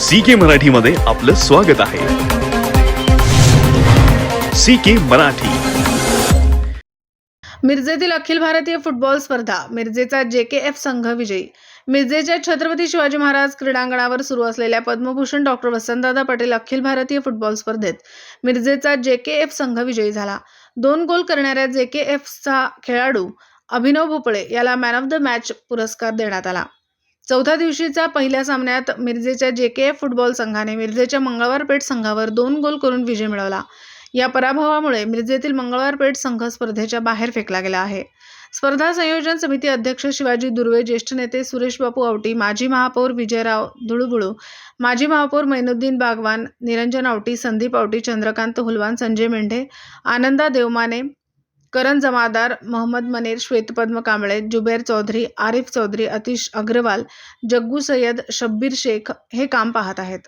C के मराठीमध्ये आपलं स्वागत आहे. C K Marathi. मिरजेतील अखिल भारतीय फुटबॉल स्पर्धा मिरजेचा जे के एफ संघ विजयी. मिरजेच्या छत्रपती शिवाजी महाराज क्रीडांगणावर सुरू असलेल्या पद्मभूषण डॉक्टर वसंतदादा पटेल अखिल भारतीय फुटबॉल स्पर्धेत मिरजेचा जे के एफ संघ विजयी झाला. दोन गोल करणाऱ्या जे के एफचा खेळाडू अभिनव भोपळे याला मॅन ऑफ द मॅच पुरस्कार देण्यात आला. चौथ्या दिवशीच्या पहिल्या सामन्यात मिरजेच्या जे के एफ फुटबॉल संघाने मिरजेच्या मंगळवारपेठ संघावर दोन गोल करून विजय मिळवला. या पराभवामुळे मिरजेतील मंगळवारपेठ संघ स्पर्धेच्या बाहेर फेकला गेला आहे. स्पर्धा संयोजन समिती अध्यक्ष शिवाजी दुर्वे ज्येष्ठ नेते सुरेश बापू आवटी माजी महापौर विजयराव धुळुबुळू माजी महापौर मैनुद्दीन बागवान निरंजन आवटी संदीप आवटी चंद्रकांत हुलवान संजय मेंढे आनंदा देवमाने करण जमादार मोहम्मद मनेर श्वेतपद्म कांबळे जुबेर चौधरी आरिफ चौधरी अतिश अग्रवाल जग्गू सय्यद शब्बीर शेख हे काम पाहत आहेत.